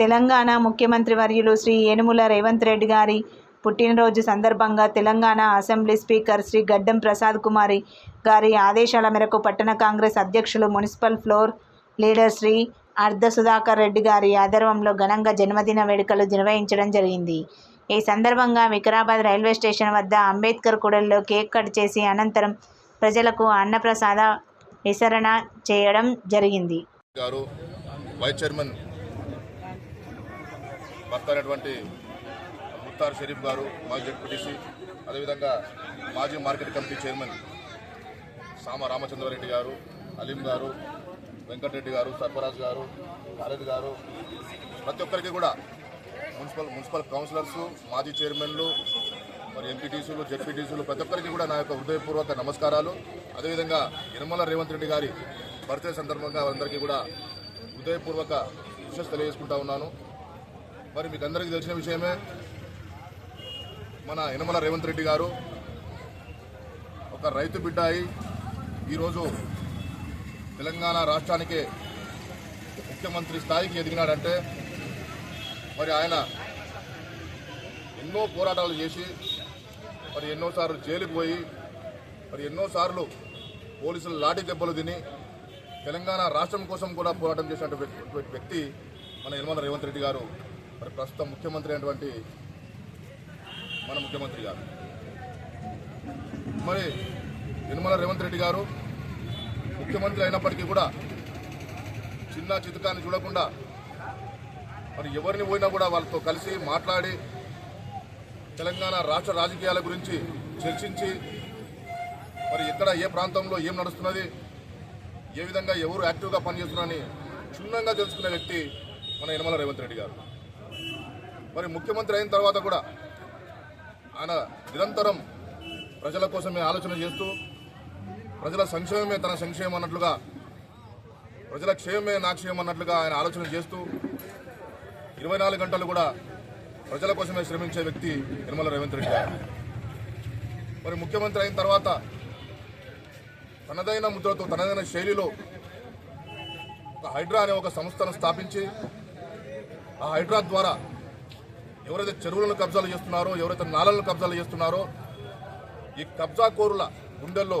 తెలంగాణ ముఖ్యమంత్రి వర్యులు శ్రీ ఏనుముల రేవంత్ రెడ్డి గారి పుట్టినరోజు సందర్భంగా తెలంగాణ అసెంబ్లీ స్పీకర్ శ్రీ గడ్డం ప్రసాద్ కుమారి గారి ఆదేశాల మేరకు పట్టణ కాంగ్రెస్ అధ్యక్షులు మున్సిపల్ ఫ్లోర్ లీడర్ శ్రీ అర్ధ సుధాకర్ రెడ్డి గారి ఆధ్వర్యంలో ఘనంగా జన్మదిన వేడుకలు నిర్వహించడం జరిగింది. ఈ సందర్భంగా వికారాబాద్ రైల్వే స్టేషన్ వద్ద అంబేద్కర్ కూడలిలో కేక్ కట్ చేసి అనంతరం ప్రజలకు అన్నప్రసాద విసరణ చేయడం జరిగింది. గారు వైస్ చైర్మన్ భర్త అయినటువంటి ముత్తార్ షరీఫ్ గారు మాజీ జడ్పీటీసీ అదేవిధంగా మాజీ మార్కెట్ కమిటీ చైర్మన్ సామ రామచంద్రారెడ్డి గారు అలీం గారు వెంకటరెడ్డి గారు సర్ఫరాజ్ గారు ఖాలిద్ గారు ప్రతి ఒక్కరికి కూడా మున్సిపల్ మున్సిపల్ కౌన్సిలర్స్ మాజీ చైర్మన్లు మరి ఎంపీటీసీలు జెడ్పీటీసీలు ప్రతి ఒక్కరికి కూడా నా యొక్క హృదయపూర్వక నమస్కారాలు. అదేవిధంగా నిర్మల రేవంత్ రెడ్డి గారి బర్త్డే సందర్భంగా అందరికీ కూడా హృదయపూర్వక విషస్ తెలియజేసుకుంటా ఉన్నాను. మరి మీకు అందరికీ తెలిసిన విషయమే మన యనమల రేవంత్ రెడ్డి గారు ఒక రైతు బిడ్డ అయి ఈరోజు తెలంగాణ రాష్ట్రానికే ముఖ్యమంత్రి స్థాయికి ఎదిగినాడంటే మరి ఆయన ఎన్నో పోరాటాలు చేసి మరి ఎన్నోసార్లు జైలుకు పోయి మరి ఎన్నోసార్లు పోలీసులు లాఠీ దెబ్బలు తిని తెలంగాణ రాష్ట్రం కోసం కూడా పోరాటం చేసినటువంటి వ్యక్తి మన యనమల రేవంత్ రెడ్డి గారు. మరి ప్రస్తుతం ముఖ్యమంత్రి అయినటువంటి మన ముఖ్యమంత్రి గారు. మరి నిర్మల రేవంత్ రెడ్డి గారు ముఖ్యమంత్రి అయినప్పటికీ కూడా చిన్న చితకాన్ని చూడకుండా మరి ఎవరిని పోయినా కూడా వాళ్ళతో కలిసి మాట్లాడి తెలంగాణ రాష్ట్ర రాజకీయాల గురించి చర్చించి మరి ఎక్కడ ఏ ప్రాంతంలో ఏం నడుస్తున్నది ఏ విధంగా ఎవరు యాక్టివ్గా పనిచేస్తున్నారని క్షుణ్ణంగా తెలుసుకునే వ్యక్తి మన యనమల రేవంత్ రెడ్డి గారు. మరి ముఖ్యమంత్రి అయిన తర్వాత కూడా ఆయన నిరంతరం ప్రజల కోసమే ఆలోచన చేస్తూ ప్రజల సంక్షేమమే తన సంక్షేమం అన్నట్లుగా ప్రజల క్షేమమే నా క్షేమం అన్నట్లుగా ఆయన ఆలోచన చేస్తూ ఇరవై నాలుగు గంటలు కూడా ప్రజల కోసమే శ్రమించే వ్యక్తి నిర్మల రేవంత్ రెడ్డి గారు. మరి ముఖ్యమంత్రి అయిన తర్వాత తనదైన ముద్రతో తనదైన శైలిలో ఒక హైడ్రా అనే ఒక సంస్థను స్థాపించి ఆ హైడ్రా ద్వారా ఎవరైతే చెరువులను కబ్జాలు చేస్తున్నారో ఎవరైతే నాళ్ళను కబ్జాలు చేస్తున్నారో ఈ కబ్జాకోరుల గుండెల్లో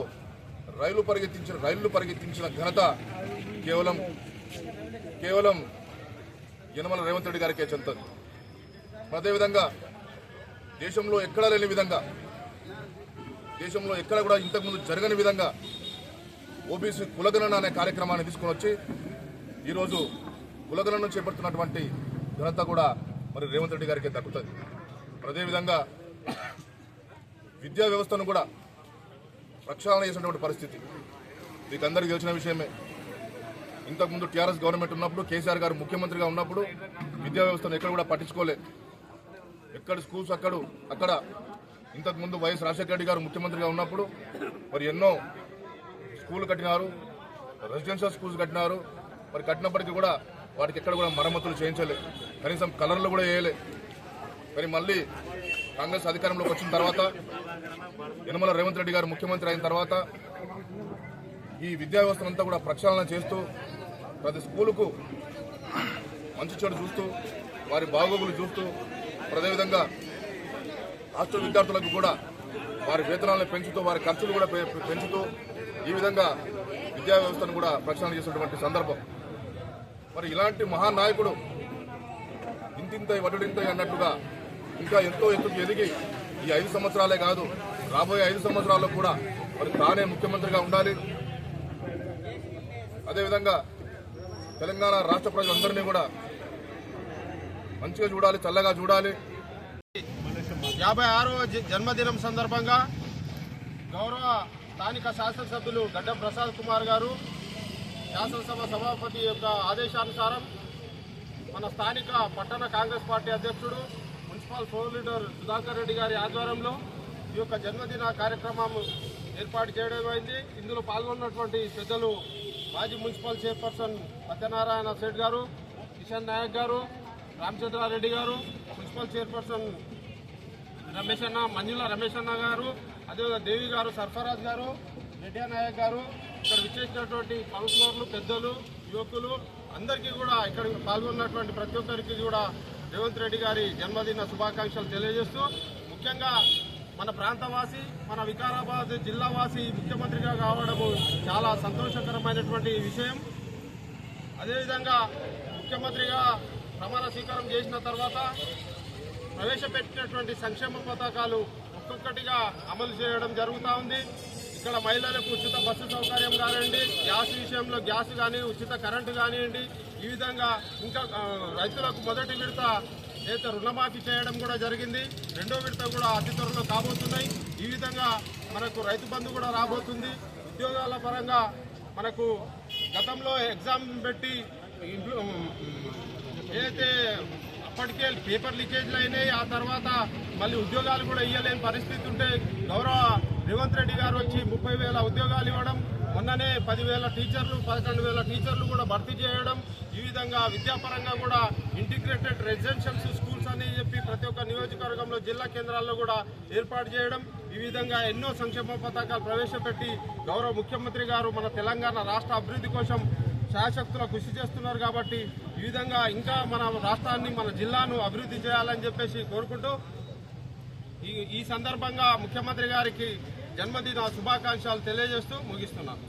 రైలు పరిగెత్తించిన రైళ్ళు పరిగెత్తించిన ఘనత కేవలం కేవలం యనమల రేవంత్ రెడ్డి గారికే చెందుతుంది. అదేవిధంగా దేశంలో ఎక్కడా లేని విధంగా దేశంలో ఎక్కడ కూడా ఇంతకుముందు జరగని విధంగా ఓబీసీ కులగణన అనే కార్యక్రమాన్ని తీసుకుని వచ్చి ఈరోజు కులగణను చేపడుతున్నటువంటి ఘనత కూడా మరి రేవంత్ రెడ్డి గారికి దక్కుతుంది. మరి అదేవిధంగా విద్యా వ్యవస్థను కూడా ప్రక్షాళన చేసినటువంటి పరిస్థితి. మీకు అందరికీ తెలిసిన విషయమే. ఇంతకుముందు టీఆర్ఎస్ గవర్నమెంట్ ఉన్నప్పుడు కేసీఆర్ గారు ముఖ్యమంత్రిగా ఉన్నప్పుడు విద్యా వ్యవస్థను ఎక్కడ కూడా పట్టించుకోలే. ఎక్కడ స్కూల్స్ అక్కడ అక్కడ. ఇంతకుముందు వైఎస్ రాజశేఖర రెడ్డి గారు ముఖ్యమంత్రిగా ఉన్నప్పుడు మరి ఎన్నో స్కూల్ కట్టినారు రెసిడెన్షియల్ స్కూల్స్ కట్టినారు. మరి కట్టినప్పటికీ కూడా వాటికి ఎక్కడ కూడా మరమ్మతులు చేయించలే. కనీసం కలర్లు కూడా వేయలే. మరి మళ్ళీ కాంగ్రెస్ అధికారంలోకి వచ్చిన తర్వాత యనమల రేవంత్ రెడ్డి గారు ముఖ్యమంత్రి అయిన తర్వాత ఈ విద్యా వ్యవస్థనంతా కూడా ప్రక్షాళన చేస్తూ ప్రతి స్కూలుకు మంచి చెడు చూస్తూ వారి బాగోగులు చూస్తూ అదేవిధంగా హాస్టల్ విద్యార్థులకు కూడా వారి వేతనాలను పెంచుతూ వారి ఖర్చులు కూడా పె- పెంచుతూ ఈ విధంగా విద్యా వ్యవస్థను కూడా ప్రక్షాళన చేసినటువంటి సందర్భం. మరి ఇలాంటి మహానాయకుడు ఇంతింత వడ్డింత అన్నట్టుగా ఇంకా ఎంతో ఎత్తుకు ఎదిగి ఈ ఐదు సంవత్సరాలే కాదు రాబోయే ఐదు సంవత్సరాల్లో కూడా మరి తానే ముఖ్యమంత్రిగా ఉండాలి. అదేవిధంగా తెలంగాణ రాష్ట్ర ప్రజలందరినీ కూడా మంచిగా చూడాలి చల్లగా చూడాలి. యాభై ఆరవ జ- జన్మదినం సందర్భంగా గౌరవ స్థానిక శాసనసభ్యులు గడ్డం ప్రసాద్ కుమార్ గారు శాసనసభ సభాపతి యొక్క ఆదేశానుసారం మన స్థానిక పట్టణ కాంగ్రెస్ పార్టీ అధ్యక్షుడు municipal floor leader Sudhakar Reddy గారి ఆధ్వర్యంలో ఈ యొక్క జన్మదిన కార్యక్రమం ఏర్పాటు చేయడం అయింది. ఇందులో పాల్గొన్నటువంటి పెద్దలు మాజీ మున్సిపల్ చైర్పర్సన్ సత్యనారాయణ శెట్ గారు కిషన్ నాయక్ గారు రామచంద్రారెడ్డి గారు మున్సిపల్ చైర్పర్సన్ రమేష్ అన్న మంజుల రమేష్ అన్న గారు అదేవిధంగా దేవి గారు సర్ఫరాజ్ గారు రెడ్డి నాయక్ గారు ఇక్కడ విచ్చేసినటువంటి కౌన్సిలర్లు పెద్దలు యువకులు అందరికీ కూడా ఇక్కడ పాల్గొన్నటువంటి ప్రతి ఒక్కరికి కూడా రేవంత్ రెడ్డి గారి జన్మదిన శుభాకాంక్షలు తెలియజేస్తూ ముఖ్యంగా మన ప్రాంతవాసి మన వికారాబాద్ జిల్లావాసి ముఖ్యమంత్రిగా కావడము చాలా సంతోషకరమైనటువంటి విషయం. అదేవిధంగా ముఖ్యమంత్రిగా ప్రమాణ స్వీకారం చేసిన తర్వాత ప్రవేశపెట్టినటువంటి సంక్షేమ పథకాలు ఒక్కొక్కటిగా అమలు చేయడం జరుగుతూ ఉంది. ఇక్కడ మహిళలకు ఉచిత బస్సు సౌకర్యం కానివ్వండి గ్యాస్ విషయంలో గ్యాస్ కానీ ఉచిత కరెంటు కానివ్వండి ఈ విధంగా ఇంకా రైతులకు మొదటి విడత అయితే రుణమాఫీ చేయడం కూడా జరిగింది రెండో విడత కూడా అతి త్వరలో కాబోతున్నాయి. ఈ విధంగా మనకు రైతు బంధు కూడా రాబోతుంది. ఉద్యోగాల పరంగా మనకు గతంలో ఎగ్జామ్ పెట్టి ఏదైతే అప్పటికే పేపర్ లీకేజ్లు అయినాయి. ఆ తర్వాత మళ్ళీ ఉద్యోగాలు కూడా ఇవ్వలేని పరిస్థితి ఉంటే గౌరవ రేవంత్ రెడ్డి గారు వచ్చి ముప్పై వేల ఉద్యోగాలు ఇవ్వడం మొన్ననే పదివేల టీచర్లు పదకొండు వేల టీచర్లు కూడా భర్తీ చేయడం ఈ విధంగా విద్యాపరంగా కూడా ఇంటిగ్రేటెడ్ రెసిడెన్షియల్ స్కూల్స్ అని చెప్పి ప్రతి ఒక్క నియోజకవర్గంలో జిల్లా కేంద్రాల్లో కూడా ఏర్పాటు చేయడం ఈ విధంగా ఎన్నో సంక్షేమ పథకాలు ప్రవేశపెట్టి గౌరవ ముఖ్యమంత్రి గారు మన తెలంగాణ రాష్ట్ర అభివృద్ధి కోసం శాశక్తుల కృషి చేస్తున్నారు కాబట్టి ఈ విధంగా ఇంకా మన రాష్ట్రాన్ని మన జిల్లాను అభివృద్ధి చేయాలని చెప్పేసి కోరుకుంటూ ఈ ఈ సందర్భంగా ముఖ్యమంత్రి గారికి జన్మదిన శుభాకాంక్షలు తెలియజేస్తూ ముగిస్తున్నాను.